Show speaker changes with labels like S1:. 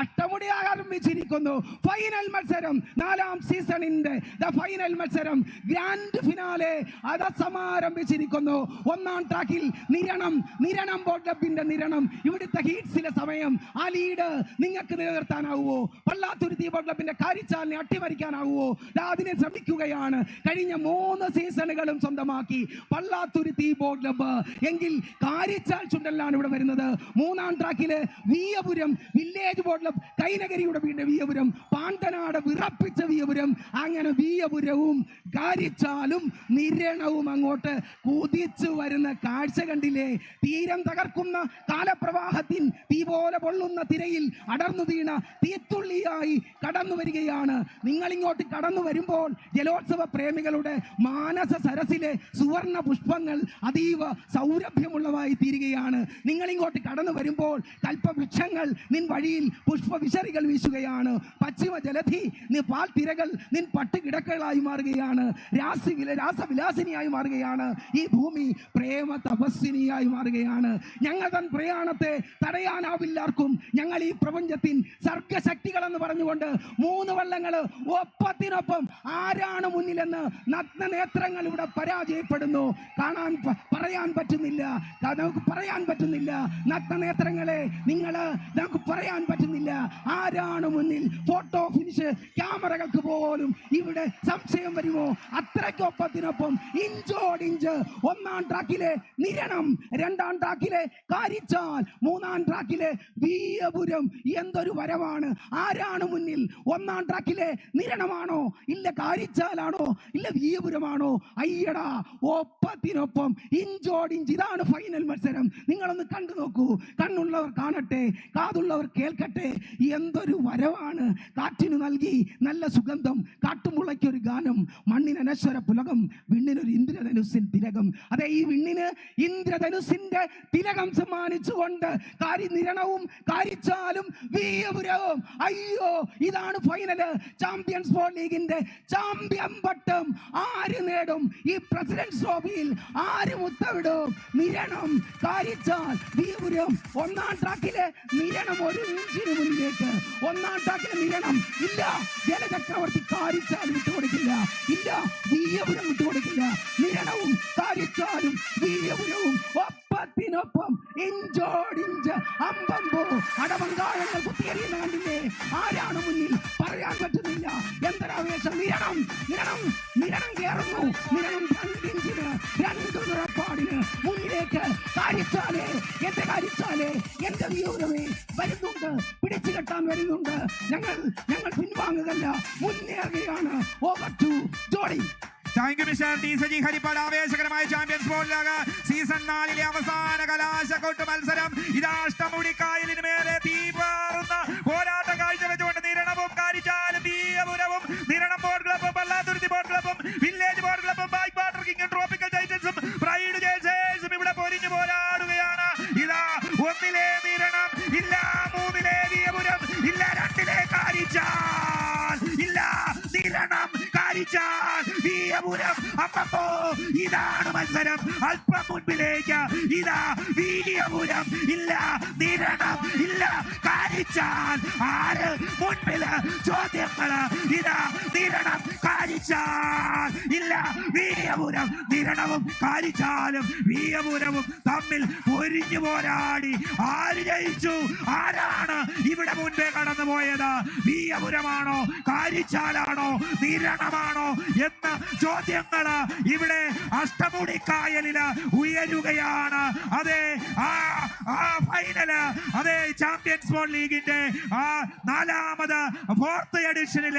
S1: അഷ്ടമുടി ആരംഭിച്ചിരിക്കുന്നു ഫൈനൽ മത്സരം നാലാം സീസണിന്റെ ദ ഫൈനൽ മത്സരം ഗ്രാൻഡ് ഫിനാലെ അത് സമാരംഭിച്ചിരിക്കുന്നു ഒന്നാം ട്രാക്കിൽ നിരണം നിരണം ബോട്ടപ്പിന്റെ നിരണം. ഇവിടുത്തെ ഹീറ്റ്സിലെ സമയം ആ ലീഡ് നിങ്ങൾക്ക് നിലനിർത്താനാവുമോ? പള്ളാത്തുരുത്തി ബോട്ടപ്പിന്റെ കാരിച്ചാലിനെ അട്ടിമറിക്കാനാവുമോ? അതിനെ ശ്രമിക്കുകയാണ്. കഴിഞ്ഞ മൂന്ന് സീസണുകളും സ്വന്തമാക്കി പള്ളാത്തുരുത്തി ബോട്ട് എങ്കിൽ കാരിച്ചാൽ ചുണ്ടലാണ് ഇവിടെ വരുന്നത്. മൂന്നാം ട്രാക്കിലെ വീയപുരം വില്ലേജ് ബോട്ട് ക്ലബ് കൈനഗരിയുടെ പിന്നെ വീയപുരം പാണ്ടനാട് വിറപ്പിച്ച വീയപുരം അങ്ങനെ വീയപുരവും കാരിച്ചാലും നിരണവും അങ്ങോട്ട് കുതിച്ചു വരുന്ന കാഴ്ച കണ്ടില്ലേ? തീരം തകർക്കുന്ന കാലപ്രവാഹത്തിൻ തീ പോലെ പൊള്ളുന്ന തിരയിൽ അടർന്നു വീണ തീത്തുള്ളിയായി കടന്നു വരികയാണ്. നിങ്ങൾ ഇങ്ങോട്ട് കടന്നു വരുമ്പോൾ ജലോത്സവ പ്രേമികളുടെ മാനസ സരസിലെ സുവർണ പുഷ്പങ്ങൾ അതീവ സൗരഭ്യമുള്ളവായി തീരുകയാണ്. നിങ്ങൾ ഇങ്ങോട്ട് കടന്നു വരുമ്പോൾ കൽപ്പവൃക്ഷങ്ങൾ നിൻ വഴിയിൽ പുഷ്പവിശറികൾ വീശുകയാണ്. പശ്ചിമ ജലധി നി തിരകൾ നിൻ പട്ടുകിടക്കളായി മാറുകയാണ്. രാസവില രാസവിലാസിനിയായി മാറുകയാണ്. ഈ ഭൂമി പ്രേമ തപസ്വിനിയായി മാറുകയാണ്. ഞങ്ങൾ തൻ പ്രയാണത്തെ തടയാനാവില്ലാർക്കും ഞങ്ങൾ ഈ പ്രപഞ്ചത്തിൻ സർഗശക്തികൾ എന്ന് പറഞ്ഞുകൊണ്ട് മൂന്ന് വള്ളങ്ങൾ ഒപ്പത്തിനൊപ്പം ആരാണ് മുന്നിലെന്ന് നഗ്ന നേത്രങ്ങൾ ഇവിടെ പരാജയപ്പെടുന്നു. കാണാൻ പറയാൻ പറ്റുന്നില്ല. നമുക്ക് പറയാൻ പറ്റുന്നില്ല. നഗ്ന നേത്രങ്ങളെ നിങ്ങൾ നമുക്ക് പറയാൻ പറ്റുന്നില്ല. ആരാണ് മുന്നിൽ? ഫോട്ടോ ഫിനിഷ് ക്യാമറകൾക്ക് പോലും ഇവിടെ സംശയം വരുമോ? അത്രയ്ക്കൊപ്പത്തിനൊപ്പം ഇഞ്ചോടിഞ്ച് ഒന്നാം ട്രാക്കിലെ നിരണം രണ്ടാം ട്രാക്കിലെ കാരിച്ചാൽ മൂന്നാം ട്രാക്കിലെ വീയപുരം എന്തൊരു വരവാണ്? ആരാണ് മുന്നിൽ? ഒന്നാം ട്രാക്കിലെ നിരണമാണോ? ഇല്ല കാരിച്ചാലാണോ ഇല്ല വീയപുരമാണോ അയ്യടാ ഒപ്പത്തിനൊപ്പം ഇഞ്ചോടിഞ്ച് ഇതാണ് ഫൈനൽ മത്സരം. നിങ്ങളൊന്ന് കണ്ടു നോക്കൂ. കണ്ണുള്ളവർ കാണട്ടെ കാതുള്ളവർ കേൾക്കട്ടെ. എന്തൊരു വരവാണ്. കാറ്റിന് നൽകി നല്ല സുഗന്ധം കാട്ടുമുളയ്ക്കൊരു ഗാനം മണ്ണിന് അനശ്വര പുലകം വിണ്ണിനൊരു ഇന്ദ്രധനുസിൻ തിലകം. അതെ ഈ വിണ്ണിന് ഇന്ദ്രധനുസിന്റെ തിലകം സമ്മാനിച്ചുകൊണ്ട് കാരി നിരണവും കാരിച്ചാലും വീയപുരവും അയ്യോ ഇതാണ് ഫൈനൽ. ചാമ്പ്യൻസ് ഫോർ ലീഗിന്റെ ചാമ്പ്യൻ പട്ടം. ആര് നേടും? ഈ പ്രസിഡന്റ് ട്രോഫിയിൽ ആര് മുത്തവിടും? നിരണം കാരിച്ചാൽ വീയപുരം ഒന്നാം ട്രാക്കിലെ നിരണം ഒരു ഇഞ്ചിന് മുന്നിലേക്ക് ഒന്നാം ടാക്കിന് നിരണം. ഇല്ല ജലചക്രവർത്തി കാരിച്ചാലും വിട്ടുകൊടുക്കില്ല. ഇല്ല വീയപുരം വിട്ടുകൊടുക്കില്ല. നിരണവും കാരിച്ചാലും വീയപുരവും ഒപ്പത്തിനൊപ്പം ഇഞ്ചോടിഞ്ച് അമ്പമ്പോ അടവങ്കാഴങ്ങൾ കുത്തിയെറിയുന്ന കണ്ടില്ലേ? ആരാണ് മുന്നിൽ? പറയാൻ പറ്റുന്നില്ല. എന്തൊരാവേശം? നിരണം നിരണം നിരണം കയറുന്നു നിരണം രണ്ടിഞ്ചിന് രണ്ട് നിറപ്പാടിന് മുന്നിലേക്ക് കാരിച്ചാലേ എന്റെ കാരിച്ചാലേ എന്റെ വീരമേ വരുന്നുണ്ട്. പിടിച്ചു കെട്ടാൻ വരുന്നുണ്ട്. ഞങ്ങൾ ഞങ്ങൾ പിൻവാങ്ങുകയല്ല. മുന്നേറുകയാണ്. Over to Jody
S2: thank you mister T Saji Harippad ആവേശകരമായ ചാമ്പ്യൻസ് ബോളിലാക സീസൺ നാലിലെ അവസാന കലാശക്കൊട്ട് മത്സരം. ഇതാ അഷ്ടമുടിക്കായലിന് മേലെ ഇതാണ് മത്സരം. അല്പം മുൻപിലേക്ക്. ഇതാ വീര്യപുരം ഇല്ല നിരണം. ഇല്ല കാരിച്ചാൽ ആര് മുൻപിൽ ചോദ്യങ്ങൾ? ഇതാ നിരണം കാരിച്ചാൽ ഇല്ല വീര്യപുരം നിരണവും കാരിച്ചാലും വീര്യപുരവും തമ്മിൽ പൊരിഞ്ഞു പോരാടി. ആര് ജയിച്ചു? ആരാണ് ഇവിടെ മുൻപേ കടന്നു പോയത്? വീയപുരമാണോ കാരിച്ചാലാണോ നിരണമാണോ? എന്ന ചോദ്യങ്ങൾ ഇവിടെ അഷ്ടമുടിക്കായലിൽ ഉയരുകയാണ്. അതെ ആ ഫൈനൽ അതെ ചാമ്പ്യൻസ് ബോൾ ലീഗിന്റെ ആ നാലാമത് ഫോർത്ത് എഡിഷനിൽ